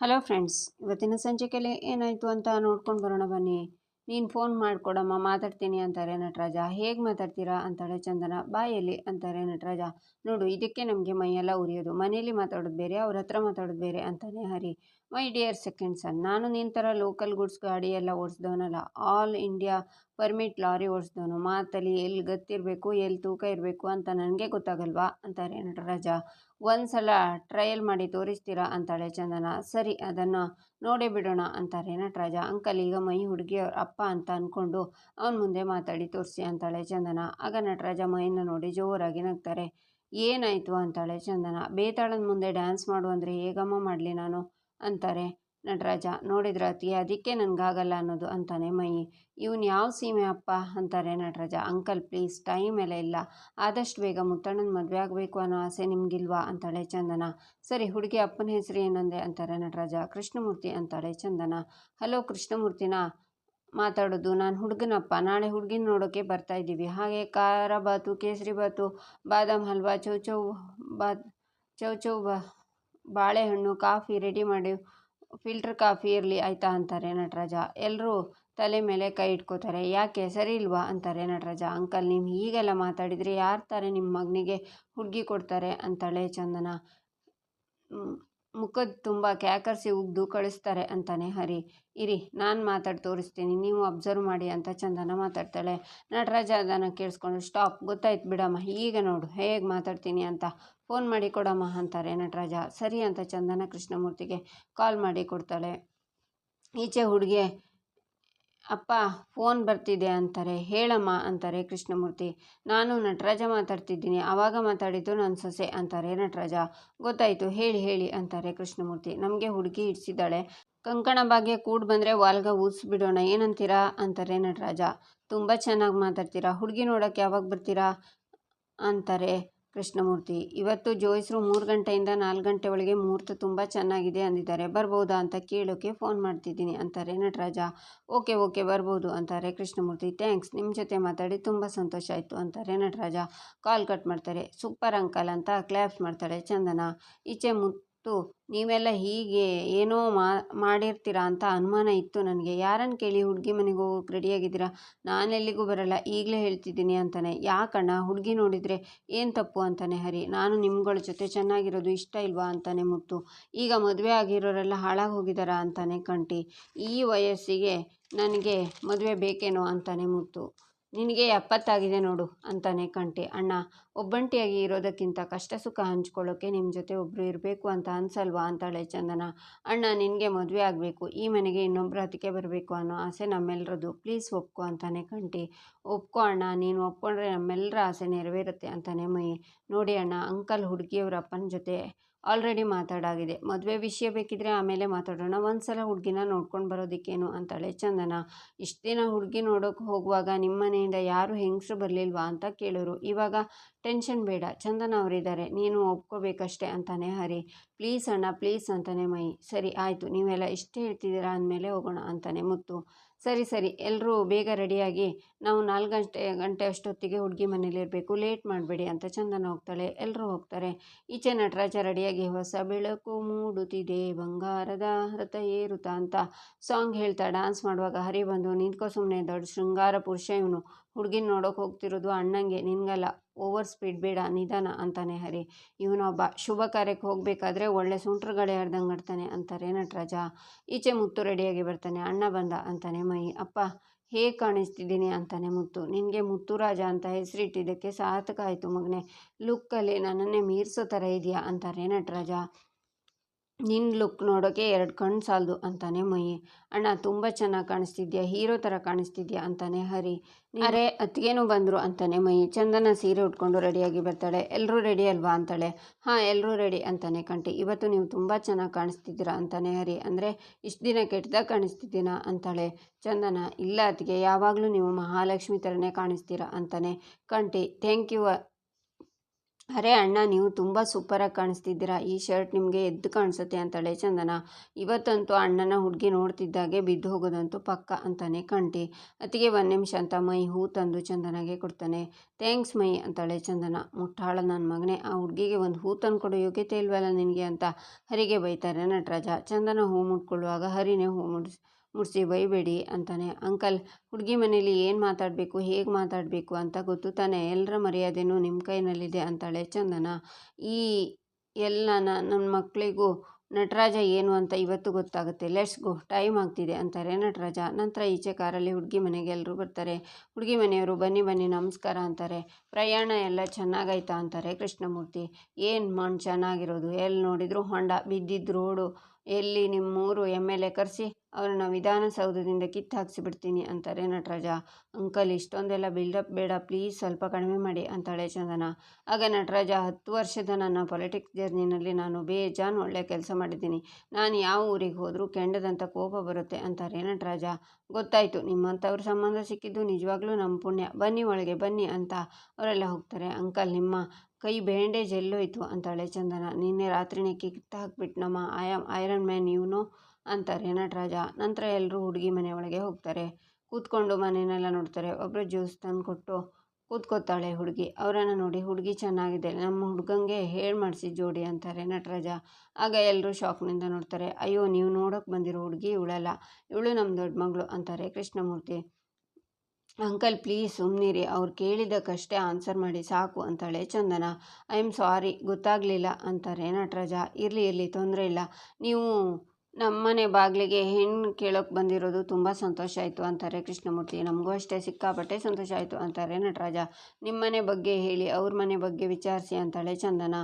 Hello friends, ಇವತ್ತಿನ ಸಂಚಿಕೆಯಲ್ಲಿ ಏನಾಯಿತು ಅಂತ ನೋಡ್ಕೊಂಡು ಬರೋಣ ಬನ್ನಿ. ನೀನು ಫೋನ್ ಮಾಡಿಕೊಡಮ್ಮ, ಮಾತಾಡ್ತೀನಿ ಅಂತಾರೆ ನಟರಾಜ. ಹೇಗೆ ಮಾತಾಡ್ತೀರಾ ಅಂತಾಳೆ ಚಂದನ. ಬಾಯಲ್ಲಿ ಅಂತಾರೆ ನಟರಾಜ. ನೋಡು, ಇದಕ್ಕೆ ನಮಗೆ ಮೈಯೆಲ್ಲ ಉರಿಯೋದು. ಮನೇಲಿ ಮಾತಾಡೋದು ಬೇರೆ, ಅವ್ರ ಹತ್ರ ಮಾತಾಡೋದು ಬೇರೆ ಅಂತಾನೆ Hari. My dear second son ನಾನು ನಿನ್ನ ಥರ ಲೋಕಲ್ ಗುಡ್ಸ್ ಗಾಡಿ ಎಲ್ಲ ಓಡಿಸ್ದವನಲ್ಲ. ಆಲ್ ಇಂಡಿಯಾ ಪರ್ಮಿಟ್ ಲಾರಿ ಓಡಿಸ್ದವನು. ಮಾತಲ್ಲಿ ಎಲ್ಲಿ ಗತ್ತಿರಬೇಕು ಎಲ್ಲಿ ತೂಕ ಇರಬೇಕು ಅಂತ ನನಗೆ ಗೊತ್ತಾಗಲ್ವಾ ಅಂತಾರೆ ನಟರಾಜ. ಒಂದು ಸಲ ಟ್ರಯಲ್ ಮಾಡಿ ತೋರಿಸ್ತೀರಾ ಅಂತಾಳೆ ಚಂದನ. ಸರಿ, ಅದನ್ನು ನೋಡೇ ಬಿಡೋಣ ಅಂತಾರೆ ನಟರಾಜ. ಅಂಕಲ್, ಈಗ ಮೈ ಹುಡುಗಿಯವ್ರ ಅಪ್ಪ ಅಂತ ಅಂದ್ಕೊಂಡು ಅವನ ಮುಂದೆ ಮಾತಾಡಿ ತೋರಿಸಿ ಅಂತಾಳೆ ಚಂದನ. ಆಗ ನಟರಾಜ ಮೈಯನ್ನು ನೋಡಿ ಜೋರಾಗಿ ನಗ್ತಾರೆ. ಏನಾಯಿತು ಅಂತಾಳೆ ಚಂದನ. ಬೇತಾಳನ ಮುಂದೆ ಡ್ಯಾನ್ಸ್ ಮಾಡು ಅಂದರೆ ಹೇಗಮ್ಮ ಮಾಡಲಿ ನಾನು? ಅಂತಾರೆ ನಟರಾಜ, ನೋಡಿದ್ರೆ ಅತಿ ಅದಕ್ಕೆ ನನಗಾಗಲ್ಲ ಅನ್ನೋದು ಅಂತಾನೆ ಮೈ. ಇವನು ಯಾವ ಸೀಮೆ ಅಪ್ಪ? ಅಂತಾರೆ ನಟರಾಜ. ಅಂಕಲ್, ಪ್ಲೀಸ್, ಟೈಮ್ ಎಲ್ಲ ಇಲ್ಲ. ಆದಷ್ಟು ಬೇಗ ಮುತ್ತಣ್ಣನ ಮದುವೆ ಆಗಬೇಕು ಅನ್ನೋ ಆಸೆ ನಿಮಗಿಲ್ವಾ? ಅಂತಾಳೆ ಚಂದನ. ಸರಿ, ಹುಡುಗಿ ಅಪ್ಪನ ಹೆಸರು ಏನಂದೆ? ಅಂತಾರೆ ನಟರಾಜ. ಕೃಷ್ಣಮೂರ್ತಿ? ಅಂತಾಳೆ ಚಂದನ. ಹಲೋ ಕೃಷ್ಣಮೂರ್ತಿನ ಮಾತಾಡೋದು. ನಾನು ಹುಡುಗನಪ್ಪ. ನಾಳೆ ಹುಡುಗಿನ ನೋಡೋಕ್ಕೆ ಬರ್ತಾ ಇದ್ದೀವಿ. ಹಾಗೆ ಖಾರ ಬಾತು, ಕೇಸರಿ ಬಾತು, ಬಾದಾಮ್ ಹಲ್ವಾ, ಚೌ ಚೌ ಬಾತ್ ಚೌ ಚೌ ಬಾ, ಬಾಳೆಹಣ್ಣು, ಕಾಫಿ ರೆಡಿ ಮಾಡಿ ಫಿಲ್ಟರ್ ಕಾಫಿ ಇರಲಿ ಆಯಿತಾ ಅಂತಾರೆ ನಟರಾಜ. ಎಲ್ಲರೂ ತಲೆ ಮೇಲೆ ಕೈ ಇಟ್ಕೋತಾರೆ. ಯಾಕೆ? ಸರಿ ಇಲ್ವಾ? ಅಂತಾರೆ ನಟರಾಜ. ಅಂಕಲ್, ನೀವು ಹೀಗೆಲ್ಲ ಮಾತಾಡಿದರೆ ಯಾರು ತಾರೆ ನಿಮ್ಮ ಮಗನಿಗೆ ಹುಡುಗಿ ಕೊಡ್ತಾರೆ? ಅಂತಾಳೆ ಚಂದನ. ಮುಖದ ತುಂಬ ಕ್ಯಾಕರ್ಸಿ ಉಗ್ದು ಕಳಿಸ್ತಾರೆ ಅಂತಾನೆ ಹರಿ. ಇರಿ, ನಾನು ಮಾತಾಡಿ ತೋರಿಸ್ತೀನಿ. ನೀವು ಅಬ್ಸರ್ವ್ ಮಾಡಿ ಅಂತ ಚಂದನ ಮಾತಾಡ್ತಾಳೆ. ನಟರಾಜ ಅದನ್ನು ಕೇಳಿಸ್ಕೊಂಡು ಸ್ಟಾಪ್ ಗೊತ್ತಾಯ್ತು ಬಿಡಮ್ಮ. ಈಗ ನೋಡು. ಹೇಗೆ ಮಾತಾಡ್ತೀನಿ ಅಂತ. ಫೋನ್ ಮಾಡಿ ಕೊಡಮ್ಮ ಅಂತಾರೆ ನಟರಾಜ. ಸರಿ ಅಂತ ಚಂದನ ಕೃಷ್ಣಮೂರ್ತಿಗೆ ಕಾಲ್ ಮಾಡಿ ಕೊಡ್ತಾಳೆ. ಈಚೆ ಹುಡುಗಿ ಅಪ್ಪ, ಫೋನ್ ಬರ್ತಿದೆ ಅಂತಾರೆ, ಹೇಳಮ್ಮ ಅಂತಾರೆ ಕೃಷ್ಣಮೂರ್ತಿ. ನಾನು ನಟರಾಜ ಮಾತಾಡ್ತಿದ್ದೀನಿ ಆವಾಗ ಮಾತಾಡಿದ್ದು ನನ್ನ ಸೊಸೆ ಅಂತಾರೆ ನಟರಾಜ. ಗೊತ್ತಾಯಿತು, ಹೇಳಿ ಹೇಳಿ ಅಂತಾರೆ ಕೃಷ್ಣಮೂರ್ತಿ. ನಮಗೆ ಹುಡುಗಿ ಇಡ್ಸಿದ್ದಾಳೆ ಕಂಕಣ ಭಾಗ್ಯ ಕೂಡ್ ಬಂದರೆ ವಾಲ್ಗ ಊದಿಸ್ಬಿಡೋಣ, ಏನಂತೀರಾ ಅಂತಾರೆ ನಟರಾಜ. ತುಂಬ ಚೆನ್ನಾಗಿ ಮಾತಾಡ್ತೀರಾ, ಹುಡುಗಿ ನೋಡೋಕ್ಕೆ ಯಾವಾಗ ಬರ್ತೀರಾ ಅಂತಾರೆ ಕೃಷ್ಣಮೂರ್ತಿ. ಇವತ್ತು ಜೋಯಿಸರು ಮೂರು ಗಂಟೆಯಿಂದ ನಾಲ್ಕು ಗಂಟೆ ಒಳಗೆ ಮುಹೂರ್ತ ತುಂಬ ಚೆನ್ನಾಗಿದೆ ಅಂದಿದ್ದಾರೆ. ಬರ್ಬೋದಾ ಅಂತ ಕೇಳೋಕ್ಕೆ ಫೋನ್ ಮಾಡ್ತಿದ್ದೀನಿ ಅಂತಾರೆ ನಟರಾಜ. ಓಕೆ ಓಕೆ, ಬರ್ಬೋದು ಅಂತಾರೆ ಕೃಷ್ಣಮೂರ್ತಿ. ಥ್ಯಾಂಕ್ಸ್ ನಿಮ್ಮ ಜೊತೆ ಮಾತಾಡಿ ತುಂಬ ಸಂತೋಷ ಆಯಿತು ಅಂತಾರೆ ನಟರಾಜ. ಕಾಲ್ ಕಟ್ ಮಾಡ್ತಾರೆ. ಸೂಪರ್ ಅಂಕಲ್ ಅಂತ ಕ್ಲ್ಯಾಪ್ಸ್ ಮಾಡ್ತಾಳೆ ಚಂದನ. ಈಚೆ ಮುತ್ತು ನೀವೆಲ್ಲ ಹೀಗೆ ಏನೋ ಮಾಡಿರ್ತೀರಾ ಅಂತ ಅನುಮಾನ ಇತ್ತು ನನಗೆ. ಯಾರನ್ನು ಕೇಳಿ ಹುಡುಗಿ ಮನೆಗೆ ಹೋಗೋಕೆ ರೆಡಿಯಾಗಿದ್ದೀರಾ ನಾನೆಲ್ಲಿಗೂ ಬರಲ್ಲ. ಈಗಲೇ ಹೇಳ್ತಿದ್ದೀನಿ ಅಂತಾನೆ. ಯಾಕಣ್ಣ? ಹುಡುಗಿ ನೋಡಿದರೆ ಏನು ತಪ್ಪು ಅಂತಾನೆ ಹರಿ. ನಾನು ನಿಮ್ಗಳ ಜೊತೆ ಚೆನ್ನಾಗಿರೋದು ಇಷ್ಟ ಇಲ್ವಾ ಅಂತಾನೆ ಮುತ್ತು. ಈಗ ಮದುವೆ ಆಗಿರೋರೆಲ್ಲ ಹಾಳಾಗಿ ಹೋಗಿದ್ದಾರಾ ಅಂತಾನೆ ಕಂಟಿ. ಈ ವಯಸ್ಸಿಗೆ ನನಗೆ ಮದುವೆ ಬೇಕೇನೋ ಅಂತಾನೆ ಮುತ್ತು. ನಿನಗೆ ಎಪ್ಪತ್ತಾಗಿದೆ ನೋಡು, ಅಂತಾನೆ ಕಂಟಿ ಅಣ್ಣ, ಒಬ್ಬಂಟಿಯಾಗಿ ಇರೋದಕ್ಕಿಂತ ಕಷ್ಟ ಸುಖ ಹಂಚ್ಕೊಳ್ಳೋಕೆ ನಿಮ್ಮ ಜೊತೆ ಒಬ್ಬರು ಇರಬೇಕು ಅಂತ ಅನ್ಸಲ್ವಾ, ಅಂತಾಳೆ ಚಂದನ. ಅಣ್ಣ, ನಿನಗೆ ಮದುವೆ ಆಗಬೇಕು, ಈ ಮನೆಗೆ ಇನ್ನೊಬ್ಬರು ಹತ್ತಿಕೆ ಬರಬೇಕು ಅನ್ನೋ ಆಸೆ ನಮ್ಮೆಲ್ಲರದು ಪ್ಲೀಸ್ ಒಪ್ಕೊ, ಅಂತಾನೆ ಕಂಟಿ ಒಪ್ಕೊ ಅಣ್ಣ, ನೀನು ಒಪ್ಕೊಂಡ್ರೆ ನಮ್ಮೆಲ್ಲರ ಆಸೆ ನೆರವೇರುತ್ತೆ, ಅಂತಾನೆ ಮೈ. ನೋಡಿ ಅಣ್ಣ, ಅಂಕಲ್ ಹುಡುಗಿಯವ್ರ ಅಪ್ಪನ ಜೊತೆ ಆಲ್ರೆಡಿ ಮಾತಾಡಾಗಿದೆ. ಮದುವೆ ವಿಷಯ ಬೇಕಿದ್ರೆ ಆಮೇಲೆ ಮಾತಾಡೋಣ. ಒಂದು ಸಲ ಹುಡುಗಿನ ನೋಡ್ಕೊಂಡು ಬರೋದಕ್ಕೇನು ಅಂತಾಳೆ ಚಂದನ. ಇಷ್ಟು ದಿನ ಹುಡುಗಿ ನೋಡೋಕೆ ಹೋಗುವಾಗ ನಿಮ್ಮ ಮನೆಯಿಂದ ಯಾರು ಹೆಂಗಸರು ಬರಲಿಲ್ವಾ ಅಂತ ಕೇಳೋರು. ಇವಾಗ ಟೆನ್ಷನ್ ಬೇಡ. ಚಂದನ ಅವರಿದ್ದಾರೆ ನೀನು ಒಪ್ಕೋಬೇಕಷ್ಟೇ ಅಂತಾನೆ ಹರಿ. ಪ್ಲೀಸ್ ಅಣ್ಣ, ಪ್ಲೀಸ್ ಅಂತಾನೆ ಮೈ. ಸರಿ, ಆಯಿತು. ನೀವೆಲ್ಲ ಇಷ್ಟೇ ಹೇಳ್ತಿದ್ದೀರಾ ಅಂದಮೇಲೆ ಹೋಗೋಣ ಅಂತಾನೆ ಮುತ್ತು. ಸರಿ ಸರಿ. ಎಲ್ಲರೂ ಬೇಗ ರೆಡಿಯಾಗಿ ನಾವು ನಾಲ್ಕು ಗಂಟೆ ಗಂಟೆ ಅಷ್ಟೊತ್ತಿಗೆ ಹುಡುಗಿ ಮನೇಲಿ ಇರಬೇಕು ಲೇಟ್ ಮಾಡಬೇಡಿ ಅಂತ ಚಂದನ ಹೋಗ್ತಾಳೆ. ಎಲ್ಲರೂ ಹೋಗ್ತಾರೆ. ಈಚೆ ನಟರಾಜ ರೆಡಿಯಾಗಿ ಹೊಸ ಬೆಳಕು ಮೂಡುತ್ತಿದೆ. ಬಂಗಾರದ ರಥ ಏರುತ್ತಾ ಅಂತ ಸಾಂಗ್ ಹೇಳ್ತಾ ಡ್ಯಾನ್ಸ್ ಮಾಡುವಾಗ ಹರಿ ಬಂದು ನಿಂತ್ಕೋ ಸುಮ್ಮನೆ ದೊಡ್ಡ ಶೃಂಗಾರ ಪುರುಷ ಇವನು. ಹುಡುಗಿನ ನೋಡೋಕೆ ಹೋಗ್ತಿರೋದು ಅಣ್ಣಂಗೆ, ನಿನಗಲ್ಲ. ಓವರ್ ಸ್ಪೀಡ್ ಬೇಡ, ನಿಧಾನ ಅಂತಾನೆ ಹರಿ. ಇವನೊಬ್ಬ ಶುಭ ಕಾರ್ಯಕ್ಕೆ ಹೋಗಬೇಕಾದ್ರೆ ಒಳ್ಳೆ ಸುಂಟ್ರಗಳೆ ಆಡ್ದಂಗೆ ಆಡ್ತಾನೆ ಅಂತಾರೆ ನಟರಾಜ ಈಚೆ ಮುತ್ತು ರೆಡಿಯಾಗಿ ಬರ್ತಾನೆ, ಅಣ್ಣ ಬಂದ ಅಂತಾನೆ ಮೈ ಅಪ್ಪ, ಹೇಗೆ ಕಾಣಿಸ್ತಿದ್ದೀನಿ ಅಂತಾನೆ ಮುತ್ತು. ನಿನಗೆ ಮುತ್ತುರಾಜ ಅಂತ ಹೆಸರಿಟ್ಟಿದ್ದಕ್ಕೆ ಸಾರ್ಥಕ ಆಯಿತು ಮಗನೇ. ಲುಕ್ಕಲ್ಲಿ ನನ್ನನ್ನೇ ಮೀರಿಸೋ ಥರ ಇದೆಯಾ ಅಂತಾರೆ ನಟರಾಜ ನಿನ್ನ ಲುಕ್ ನೋಡೋಕ್ಕೆ ಎರಡು ಕಣ್ಣು ಸಾಲದು ಅಂತಾನೆ ಮೈ ಅಣ್ಣ ತುಂಬ ಚೆನ್ನಾಗಿ ಕಾಣಿಸ್ತಿದ್ಯಾ? ಹೀರೋ ಥರ ಕಾಣಿಸ್ತಿದ್ಯಾ? ಅಂತಾನೆ ಹರಿ. ಅರೆ ಅತ್ತಿಗೇನು ಬಂದರು ಅಂತಾನೆ ಮೈ ಚಂದನ ಸೀರೆ ಉಟ್ಕೊಂಡು ರೆಡಿಯಾಗಿ ಬರ್ತಾಳೆ. ಎಲ್ಲರೂ ರೆಡಿ ಅಲ್ವಾ? ಅಂತಾಳೆ. ಹಾಂ ಎಲ್ಲರೂ ರೆಡಿ ಅಂತಾನೆ ಕಂಟಿ ಇವತ್ತು ನೀವು ತುಂಬ ಚೆನ್ನಾಗಿ ಕಾಣಿಸ್ತಿದ್ದೀರಾ? ಅಂತಾನೆ ಹರಿ. ಅಂದರೆ ಇಷ್ಟು ದಿನ ಕೆಟ್ಟದಾಗ ಕಾಣಿಸ್ತಿದ್ದೀನಾ? ಅಂತಾಳೆ. ಚಂದನ ಇಲ್ಲ ಅತ್ತಿಗೆ. ಯಾವಾಗಲೂ ನೀವು ಮಹಾಲಕ್ಷ್ಮಿ ಥರನೇ ಕಾಣಿಸ್ತೀರಾ? ಅಂತಾನೆ ಕಂಟಿ ಥ್ಯಾಂಕ್ ಯು ಅರೆ ಅಣ್ಣ, ನೀವು ತುಂಬ ಸೂಪರಾಗಿ ಕಾಣಿಸ್ತಿದ್ದೀರಾ. ಈ ಶರ್ಟ್ ನಿಮಗೆ ಎದ್ದು ಕಾಣಿಸುತ್ತೆ ಅಂತಳೆ ಚಂದನ. ಇವತ್ತಂತೂ ಅಣ್ಣನ ಹುಡುಗಿ ನೋಡ್ತಿದ್ದಾಗೆ ಬಿದ್ದು ಹೋಗೋದಂತೂ ಪಕ್ಕ ಅಂತಾನೆ ಕಂಟಿ. ಅತಿಗೆ ಒಂದು ನಿಮಿಷ ಅಂತ ಮೈ ಹೂ ತಂದು ಚಂದನಗೆ ಕೊಡ್ತಾನೆ. ಥ್ಯಾಂಕ್ಸ್ ಮೈ ಅಂತಾಳೆ ಚಂದನ. ಮುಟ್ಟಾಳ ನನ್ನ ಮಗನೇ, ಆ ಹುಡುಗಿಗೆ ಒಂದು ಹೂ ತಂದು ಕೊಡೋ ಯೋಗ್ಯತೆ ಇಲ್ವಲ್ಲ ನಿನಗೆ ಅಂತ ಹರಿಗೆ ಬೈತಾರೆ ನಟರಾಜ. ಚಂದನ ಹೂ ಮುಟ್ಕೊಳ್ಳುವಾಗ ಹರಿನೇ ಹೂ ಮುಡಿಸ್ ಮುಡಿಸಿ, ಬೈಬೇಡಿ ಅಂತಾನೆ. ಅಂಕಲ್, ಹುಡುಗಿ ಮನೇಲಿ ಏನು ಮಾತಾಡಬೇಕು, ಹೇಗೆ ಮಾತಾಡಬೇಕು ಅಂತ ಗೊತ್ತು ತಾನೆ. ಎಲ್ಲರ ಮರ್ಯಾದೆನೂ ನಿಮ್ಮ ಕೈನಲ್ಲಿದೆ ಅಂತಾಳೆ ಚಂದನ. ಈ ಎಲ್ಲ ನನ್ನ ಮಕ್ಕಳಿಗೂ ನಟರಾಜ ಏನು ಅಂತ ಇವತ್ತು ಗೊತ್ತಾಗುತ್ತೆ. ಲೆಟ್ಸ್ ಗೋ, ಟೈಮ್ ಆಗ್ತಿದೆ ಅಂತಾರೆ ನಟರಾಜ. ನಂತರ ಈಚೆ ಕಾರಲ್ಲಿ ಹುಡುಗಿ ಮನೆಗೆ ಎಲ್ಲರೂ ಬರ್ತಾರೆ. ಹುಡುಗಿ ಮನೆಯವರು, ಬನ್ನಿ ಬನ್ನಿ, ನಮಸ್ಕಾರ ಅಂತಾರೆ. ಪ್ರಯಾಣ ಎಲ್ಲ ಚೆನ್ನಾಗಾಯ್ತಾ ಅಂತಾರೆ ಕೃಷ್ಣಮೂರ್ತಿ. ಏನು ಮಣ್ಣು ಚೆನ್ನಾಗಿರೋದು? ಎಲ್ಲಿ ನೋಡಿದ್ರು ಹೊಂಡ ಬಿದ್ದಿದ್ದು ರೋಡು ಎಲ್ಲಿ ನಿಮ್ಮೂರು ಎಂ ಎಲ್ ಎ ಕರೆಸಿ, ಅವ್ರನ್ನ ವಿಧಾನಸೌಧದಿಂದ ಕಿತ್ತು ಹಾಕ್ಸಿಬಿಡ್ತೀನಿ ಅಂತಾರೆ ನಟರಾಜ. ಅಂಕಲ್, ಇಷ್ಟೊಂದೆಲ್ಲ ಬಿಲ್ಡಪ್ ಬೇಡ, ಪ್ಲೀಸ್ ಸ್ವಲ್ಪ ಕಡಿಮೆ ಮಾಡಿ ಅಂತಾಳೆ ಚಂದನ. ಆಗ ನಟರಾಜ, ಹತ್ತು ವರ್ಷದ ನನ್ನ ಪೊಲಿಟಿಕ್ಸ್ ಜರ್ನಿನಲ್ಲಿ ನಾನು ಬೇಜಾನ್ ಒಳ್ಳೆ ಕೆಲಸ ಮಾಡಿದ್ದೀನಿ. ನಾನು ಯಾವ ಊರಿಗೆ ಹೋದರೂ ಕೆಂಡದಂಥ ಕೋಪ ಬರುತ್ತೆ ಅಂತಾರೆ ನಟರಾಜ. ಗೊತ್ತಾಯಿತು, ನಿಮ್ಮಂಥವ್ರ ಸಂಬಂಧ ಸಿಕ್ಕಿದ್ದು ನಿಜವಾಗ್ಲೂ ನಮ್ಮ ಪುಣ್ಯ. ಬನ್ನಿ ಒಳಗೆ, ಬನ್ನಿ ಅಂತ ಅವರೆಲ್ಲ ಹೋಗ್ತಾರೆ. ಅಂಕಲ್, ನಿಮ್ಮ ಕೈ ಬ್ಯಾಂಡೇಜ್ ಎಲ್ಲೋಯ್ತು ಅಂತಾಳೆ ಚಂದನ. ನಿನ್ನೆ ರಾತ್ರಿನೇ ಕಿತ್ತ ಹಾಕ್ಬಿಟ್ಟು ನಮ್ಮ ಆಯಾಮ್ ಐರನ್ ಮ್ಯಾನ್ ಇವನು ಅಂತಾರೆ ನಟರಾಜ ನಂತರ ಎಲ್ಲರೂ ಹುಡುಗಿ ಮನೆ ಒಳಗೆ ಹೋಗ್ತಾರೆ. ಕೂತ್ಕೊಂಡು ಮನೆಯನ್ನೆಲ್ಲ ನೋಡ್ತಾರೆ. ಒಬ್ಬರು ಜ್ಯೂಸ್ ತಂದು ಕೊಟ್ಟು ಕೂತ್ಕೋತಾಳೆ ಹುಡುಗಿ. ಅವರನ್ನು ನೋಡಿ ಹುಡುಗಿ ಚೆನ್ನಾಗಿದೆ. ನಮ್ಮ ಹುಡುಗಂಗೆ ಹೇಳಿ ಮಾಡಿಸಿ ಜೋಡಿ ಅಂತಾರೆ ನಟರಾಜ ಆಗ ಎಲ್ಲರೂ ಶಾಕ್ನಿಂದ ನೋಡ್ತಾರೆ, ಅಯ್ಯೋ, ನೀವು ನೋಡೋಕೆ ಬಂದಿರೋ ಹುಡುಗಿ ಇವಳಲ್ಲ. ಇವಳು ನಮ್ಮ ದೊಡ್ಡ ಮಗಳು ಅಂತಾರೆ ಕೃಷ್ಣಮೂರ್ತಿ. ಅಂಕಲ್ ಪ್ಲೀಸ್ ಸುಮ್ಮನಿರಿ ಅವ್ರು ಕೇಳಿದ್ದಕ್ಕಷ್ಟೇ ಆನ್ಸರ್ ಮಾಡಿ ಸಾಕು ಅಂತಾಳೆ ಚಂದನ. ಐ ಆಮ್ ಸಾರಿ, ಗೊತ್ತಾಗಲಿಲ್ಲ ಅಂತಾರೆ ನಟರಾಜ ಇರಲಿ ಇರಲಿ, ತೊಂದರೆ ಇಲ್ಲ. ನೀವು ನಮ್ಮನೆ ಬಾಗಿಲಿಗೆ ಹೆಣ್ಣು ಕೇಳೋಕೆ ಬಂದಿರೋದು ತುಂಬ ಸಂತೋಷ ಆಯಿತು ಅಂತಾರೆ ಕೃಷ್ಣಮೂರ್ತಿ. ನಮಗೂ ಅಷ್ಟೇ ಸಿಕ್ಕಾಪಟ್ಟೆ ಸಂತೋಷ ಆಯಿತು ಅಂತಾರೆ ನಟರಾಜ ನಿಮ್ಮನೆ ಬಗ್ಗೆ ಹೇಳಿ, ಅವ್ರ ಮನೆ ಬಗ್ಗೆ ವಿಚಾರಿಸಿ ಅಂತಾಳೆ ಚಂದನ.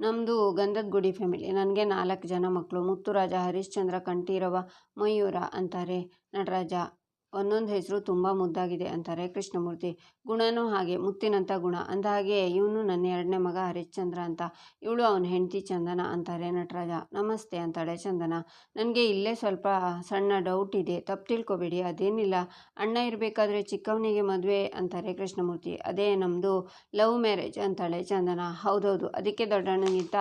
ನಮ್ಮದು ಗಂಧದ ಗುಡಿ ಫ್ಯಾಮಿಲಿ. ನನಗೆ ನಾಲ್ಕು ಜನ ಮಕ್ಕಳು ಮುತ್ತುರಾಜ ಹರಿಶ್ಚಂದ್ರ ಕಂಠೀರವ, ಮಯೂರ ಅಂತಾರೆ ನಟರಾಜ ಒಂದೊಂದು ಹೆಸರು ತುಂಬ ಮುದ್ದಾಗಿದೆ ಅಂತಾರೆ ಕೃಷ್ಣಮೂರ್ತಿ. ಗುಣನೂ ಹಾಗೆ ಮುತ್ತಿನಂಥ ಗುಣ. ಅಂದ ಹಾಗೆ ಇವನು ನನ್ನ ಎರಡನೇ ಮಗ ಹರಿಶ್ಚಂದ್ರ ಅಂತ. ಇವಳು ಅವನ ಹೆಂಡತಿ ಚಂದನ ಅಂತಾರೆ ನಟರಾಜ. ನಮಸ್ತೆ ಅಂತಾಳೆ ಚಂದನ. ನನಗೆ ಇಲ್ಲೇ ಸ್ವಲ್ಪ ಸಣ್ಣ ಡೌಟ್ ಇದೆ. ತಪ್ಪು ತಿಳ್ಕೊಬೇಡಿ, ಅದೇನಿಲ್ಲ. ಅಣ್ಣ ಇರಬೇಕಾದ್ರೆ ಚಿಕ್ಕವನಿಗೆ ಮದುವೆ ಅಂತಾರೆ ಕೃಷ್ಣಮೂರ್ತಿ. ಅದೇ ನಮ್ಮದು ಲವ್ ಮ್ಯಾರೇಜ್ ಅಂತಾಳೆ ಚಂದನ. ಹೌದೌದು, ಅದಕ್ಕೆ ದೊಡ್ಡಣ್ಣನಿಂತ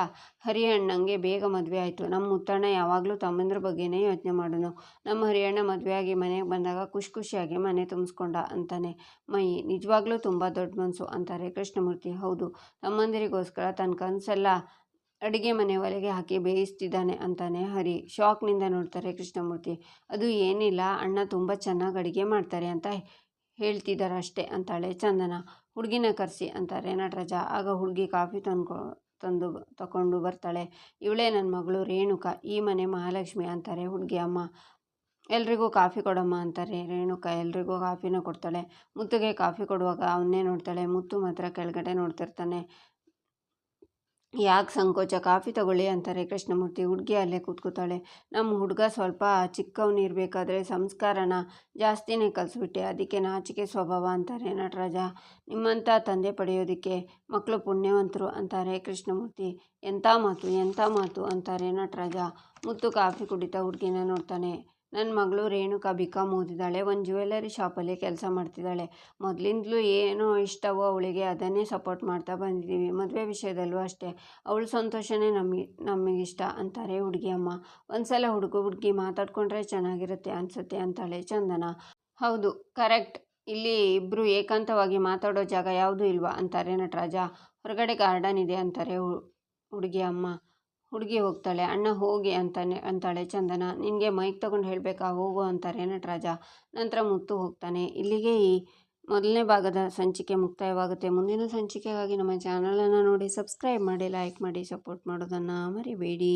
ಹರಿಯಣ್ಣಂಗೆ ಬೇಗ ಮದುವೆ ಆಯಿತು. ನಮ್ಮ ಮುತ್ತಣ್ಣ ಯಾವಾಗಲೂ ತಮ್ಮಂದ್ರ ಬಗ್ಗೆನೇ ಯೋಚನೆ ಮಾಡೋನು. ನಮ್ಮ ಹರಿಯಣ್ಣ ಮದುವೆಯಾಗಿ ಮನೆಗೆ ಬಂದಾಗ ಖುಷಿ ಖುಷಿಯಾಗಿ ಮನೆ ತುಂಬಿಸ್ಕೊಂಡ ಅಂತಾನೆ. ಮೈ, ನಿಜವಾಗ್ಲೂ ತುಂಬ ದೊಡ್ಡ ಮನಸ್ಸು ಅಂತಾರೆ ಕೃಷ್ಣಮೂರ್ತಿ. ಹೌದು, ತಮ್ಮಂದಿರಿಗೋಸ್ಕರ ತನ್ನ ಕನಸೆಲ್ಲ ಅಡುಗೆ ಮನೆ ಒಲೆಗೆ ಹಾಕಿ ಬೇಯಿಸ್ತಿದ್ದಾನೆ ಅಂತಾನೆ. ಹರಿ, ಶಾಕ್ನಿಂದ ನೋಡ್ತಾರೆ ಕೃಷ್ಣಮೂರ್ತಿ. ಅದು ಏನಿಲ್ಲ, ಅಣ್ಣ ತುಂಬ ಚೆನ್ನಾಗಿ ಅಡುಗೆ ಮಾಡ್ತಾರೆ ಅಂತ ಹೇಳ್ತಿದ್ದಾರೆ ಅಷ್ಟೇ ಅಂತಾಳೆ ಚಂದನ. ಹುಡುಗಿನ ಕರೆಸಿ ಅಂತಾರೆ ನಟರಾಜ. ಆಗ ಹುಡುಗಿ ಕಾಫಿ ತಂದ್ಕೊ, ತಂದು ತಗೊಂಡು ಬರ್ತಾಳೆ. ಇವಳೇ ನನ್ನ ಮಗಳು ರೇಣುಕಾ, ಈ ಮನೆ ಮಹಾಲಕ್ಷ್ಮಿ ಅಂತಾರೆ ಹುಡುಗಿ ಅಮ್ಮ. ಎಲ್ರಿಗೂ ಕಾಫಿ ಕೊಡಮ್ಮ ಅಂತಾರೆ. ರೇಣುಕಾ ಎಲ್ರಿಗೂ ಕಾಫಿನ ಕೊಡ್ತಾಳೆ. ಮುತ್ತುಗೆ ಕಾಫಿ ಕೊಡುವಾಗ ಅವನ್ನೇ ನೋಡ್ತಾಳೆ. ಮುತ್ತು ಮಾತ್ರ ಕೆಳಗಡೆ ನೋಡ್ತಿರ್ತಾನೆ. ಯಾಕೆ ಸಂಕೋಚ? ಕಾಫಿ ತಗೊಳ್ಳಿ ಅಂತಾರೆ ಕೃಷ್ಣಮೂರ್ತಿ. ಹುಡುಗಿ ಅಲ್ಲೇ ಕೂತ್ಕೋತಾಳೆ. ನಮ್ಮ ಹುಡುಗ ಸ್ವಲ್ಪ ಚಿಕ್ಕವನಿರಬೇಕಾದ್ರೆ ಸಂಸ್ಕಾರನ ಜಾಸ್ತಿನೇ ಕಲಿಸ್ಬಿಟ್ಟೆ. ಅದಕ್ಕೆ ನಾಚಿಕೆ ಸ್ವಭಾವ ಅಂತಾರೆ ನಟರಾಜ. ನಿಮ್ಮಂಥ ತಂದೆ ಪಡೆಯೋದಕ್ಕೆ ಮಕ್ಕಳು ಪುಣ್ಯವಂತರು ಅಂತಾರೆ ಕೃಷ್ಣಮೂರ್ತಿ. ಎಂಥ ಮಾತು? ಎಂಥ ಮಾತು? ಅಂತಾರೆ ನಟರಾಜ. ಮುತ್ತು ಕಾಫಿ ಕುಡಿತಾ ಹುಡುಗಿನ ನೋಡ್ತಾನೆ. ನನ್ನ ಮಗಳು ರೇಣುಕಾ ಬಿ ಕಾಮ್ ಓದಿದ್ದಾಳೆ ಒಂದು ಜ್ಯುವೆಲ್ಲರಿ ಶಾಪಲ್ಲಿ ಕೆಲಸ ಮಾಡ್ತಿದ್ದಾಳೆ ಮೊದಲಿಂದಲೂ ಏನೋ ಇಷ್ಟವೋ ಅವಳಿಗೆ ಅದನ್ನೇ ಸಪೋರ್ಟ್ ಮಾಡ್ತಾ ಬಂದಿದ್ದೀವಿ ಮದುವೆ ವಿಷಯದಲ್ಲೂ ಅಷ್ಟೇ. ಅವಳ ಸಂತೋಷನೇ ನಮಗೆ ನಮಗಿಷ್ಟ ಅಂತಾರೆ ಹುಡುಗಿ ಅಮ್ಮ. ಒಂದು ಸಲ ಹುಡುಗ ಹುಡುಗಿ ಮಾತಾಡ್ಕೊಂಡ್ರೆ ಚೆನ್ನಾಗಿರುತ್ತೆ ಅನಿಸುತ್ತೆ ಅಂತಾಳೆ ಚಂದನ. ಹೌದು, ಕರೆಕ್ಟ್. ಇಲ್ಲಿ ಇಬ್ಬರು ಏಕಾಂತವಾಗಿ ಮಾತಾಡೋ ಜಾಗ ಯಾವುದೂ ಇಲ್ವಾ ಅಂತಾರೆ ನಟರಾಜ. ಹೊರಗಡೆ ಗಾರ್ಡನ್ ಇದೆ ಅಂತಾರೆ ಹುಡುಗಿ ಅಮ್ಮ. ಹುಡುಗಿ ಹೋಗ್ತಾಳೆ, ಅಣ್ಣ ಹೋಗಿ ಅಂತಾನೆ, ಅಂತಾಳೆ ಚಂದನ. ನಿನಗೆ ಮೈಕ್ ತಗೊಂಡು ಹೇಳಬೇಕಾ? ಹೋಗು ಅಂತಾರೆ ನಟರಾಜ. ನಂತರ ಮುತ್ತು ಹೋಗ್ತಾನೆ. ಇಲ್ಲಿಗೆ ಈ ಮೊದಲನೇ ಭಾಗದ ಸಂಚಿಕೆ ಮುಕ್ತಾಯವಾಗುತ್ತೆ. ಮುಂದಿನ ಸಂಚಿಕೆಗಾಗಿ ನಮ್ಮ ಚಾನಲನ್ನು ನೋಡಿ, ಸಬ್ಸ್ಕ್ರೈಬ್ ಮಾಡಿ, ಲೈಕ್ ಮಾಡಿ, ಸಪೋರ್ಟ್ ಮಾಡೋದನ್ನು ಮರಿಬೇಡಿ.